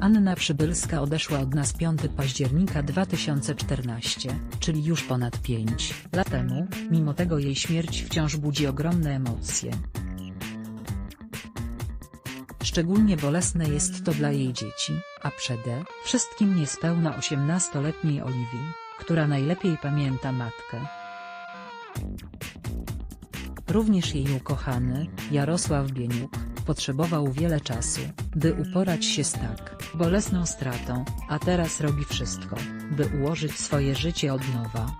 Anna Przybylska odeszła od nas 5 października 2014, czyli już ponad 5 lat temu, mimo tego jej śmierć wciąż budzi ogromne emocje. Szczególnie bolesne jest to dla jej dzieci, a przede wszystkim niespełna 18-letniej Oliwii, która najlepiej pamięta matkę. Również jej ukochany, Jarosław Bieniuk, potrzebował wiele czasu, by uporać się z tak bolesną stratą, a teraz robi wszystko, by ułożyć swoje życie od nowa.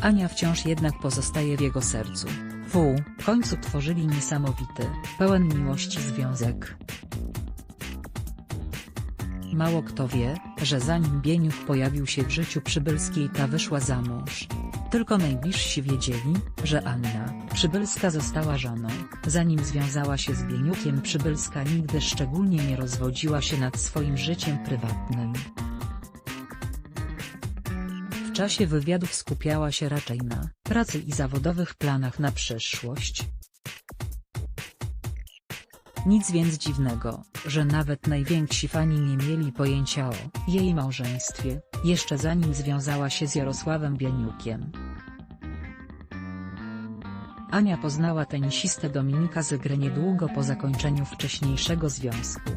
Ania wciąż jednak pozostaje w jego sercu. W końcu tworzyli niesamowity, pełen miłości związek. Mało kto wie, że zanim Bieniuch pojawił się w życiu Przybylskiej ta wyszła za mąż. Tylko najbliżsi wiedzieli, że Anna Przybylska została żoną, zanim związała się z Bieniukiem Przybylska nigdy szczególnie nie rozwodziła się nad swoim życiem prywatnym. W czasie wywiadów skupiała się raczej na pracy i zawodowych planach na przyszłość. Nic więc dziwnego, że nawet najwięksi fani nie mieli pojęcia o jej małżeństwie, jeszcze zanim związała się z Jarosławem Bieniukiem. Ania poznała tenisistę Dominika Zygrę niedługo po zakończeniu wcześniejszego związku.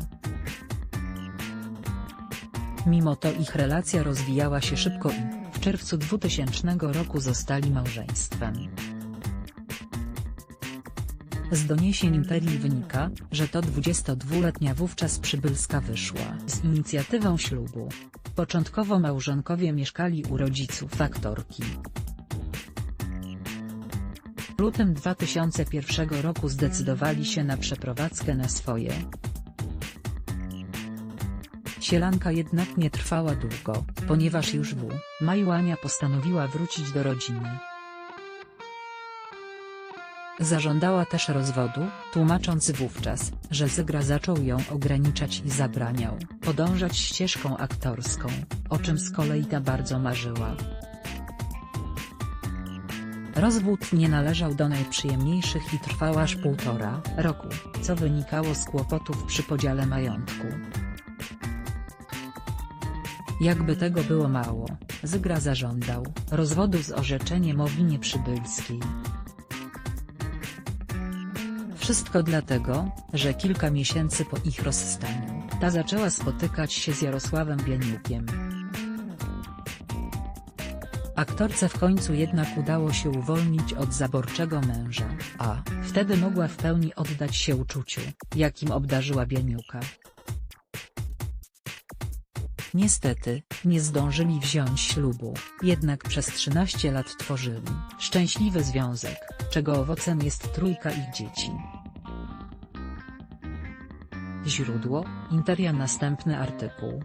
Mimo to ich relacja rozwijała się szybko i, w czerwcu 2000 roku zostali małżeństwem. Z doniesień Interii wynika, że to 22-letnia wówczas Przybylska wyszła z inicjatywą ślubu. Początkowo małżonkowie mieszkali u rodziców aktorki. W lutym 2001 roku zdecydowali się na przeprowadzkę na swoje. Sielanka jednak nie trwała długo, ponieważ już w maju Ania postanowiła wrócić do rodziny. Zażądała też rozwodu, tłumacząc wówczas, że Zygra zaczął ją ograniczać i zabraniał podążać ścieżką aktorską, o czym z kolei ta bardzo marzyła. Rozwód nie należał do najprzyjemniejszych i trwał aż półtora roku, co wynikało z kłopotów przy podziale majątku. Jakby tego było mało, Zygra zażądał rozwodu z orzeczeniem o winie przybylskiej. Wszystko dlatego, że kilka miesięcy po ich rozstaniu, ta zaczęła spotykać się z Jarosławem Bieniukiem. Aktorce w końcu jednak udało się uwolnić od zaborczego męża, a wtedy mogła w pełni oddać się uczuciu, jakim obdarzyła Bieniuka. Niestety, nie zdążyli wziąć ślubu, jednak przez 13 lat tworzyli szczęśliwy związek, czego owocem jest trójka ich dzieci. Źródło, Interia Następny artykuł